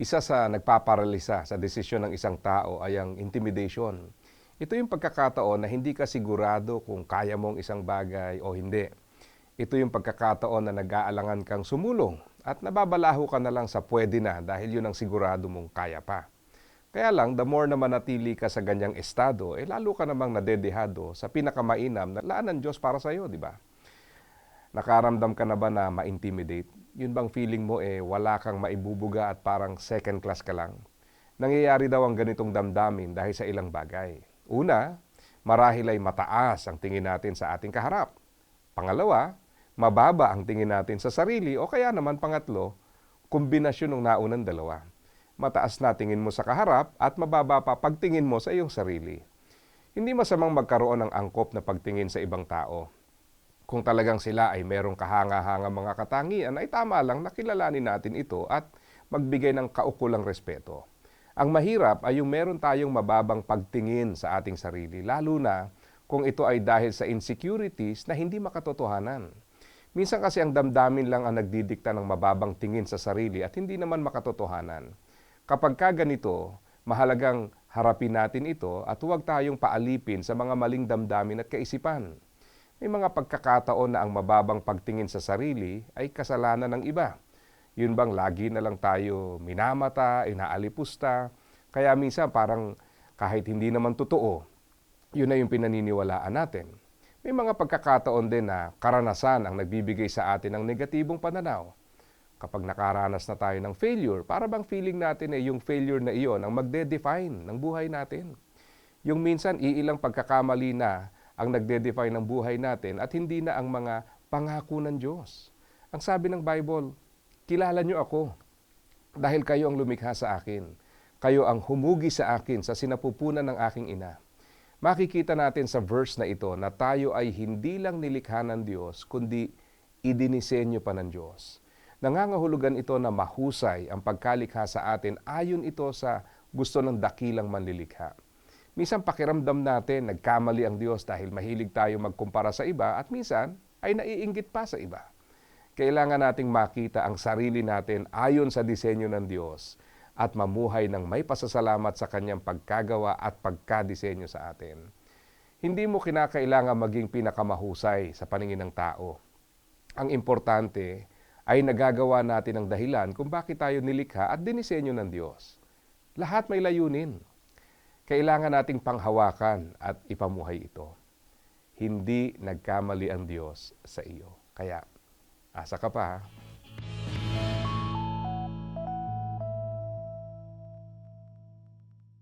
Isa sa nagpaparalisa sa desisyon ng isang tao ay ang intimidation. Ito yung pagkakataon na hindi ka sigurado kung kaya mong isang bagay o hindi. Ito yung pagkakataon na nag-aalangan kang sumulong at nababalaho ka na lang sa pwede na dahil yun ang sigurado mong kaya pa. Kaya lang, the more na manatili ka sa ganyang estado, eh lalo ka namang nadedehado sa pinakamainam na laan ng Diyos para sa iyo, di ba? Nakaramdam ka na ba na ma-intimidate? Yun bang feeling mo eh wala kang maibubuga at parang second class ka lang? Nangyayari daw ang ganitong damdamin dahil sa ilang bagay. Una, marahil ay mataas ang tingin natin sa ating kaharap. Pangalawa, mababa ang tingin natin sa sarili o kaya naman pangatlo, kombinasyon ng naunang dalawa. Mataas na tingin mo sa kaharap at mababa pa pagtingin mo sa iyong sarili. Hindi masamang magkaroon ng angkop na pagtingin sa ibang tao. Kung talagang sila ay merong kahanga-hanga mga katangian, ay tama lang na kilalanin natin ito at magbigay ng kaukulang respeto. Ang mahirap ay yung meron tayong mababang pagtingin sa ating sarili, lalo na kung ito ay dahil sa insecurities na hindi makatotohanan. Minsan kasi ang damdamin lang ang nagdidikta ng mababang tingin sa sarili at hindi naman makatotohanan. Kapag ka ganito, mahalagang harapin natin ito at huwag tayong paalipin sa mga maling damdamin at kaisipan. May mga pagkakataon na ang mababang pagtingin sa sarili ay kasalanan ng iba. Yun bang lagi na lang tayo minamata, inaalipusta, kaya minsan parang kahit hindi naman totoo, yun na yung pinaniniwalaan natin. May mga pagkakataon din na karanasan ang nagbibigay sa atin ng negatibong pananaw. Kapag nakaranas na tayo ng failure, para bang feeling natin eh yung failure na iyon ang magde-define ng buhay natin. Yung minsan iilang pagkakamali na ang nagde-define ng buhay natin at hindi na ang mga pangako ng Diyos. Ang sabi ng Bible, kilala niyo ako dahil kayo ang lumikha sa akin. Kayo ang humugi sa akin sa sinapupunan ng aking ina. Makikita natin sa verse na ito na tayo ay hindi lang nilikha ng Diyos, kundi idinisenyo pa ng Diyos. Nangangahulugan ito na mahusay ang pagkalikha sa atin ayon ito sa gusto ng dakilang manlilikha. Minsan pakiramdam natin nagkamali ang Diyos dahil mahilig tayo magkumpara sa iba at minsan ay naiinggit pa sa iba. Kailangan nating makita ang sarili natin ayon sa disenyo ng Diyos at mamuhay ng may pasasalamat sa kanyang pagkagawa at pagkadisenyo sa atin. Hindi mo kinakailangan maging pinakamahusay sa paningin ng tao. Ang importante ay nagagawa natin ang dahilan kung bakit tayo nilikha at dinisenyo ng Diyos. Lahat may layunin. Kailangan nating panghawakan at ipamuhay ito. Hindi nagkamali ang Diyos sa iyo. Kaya, asa ka pa ha?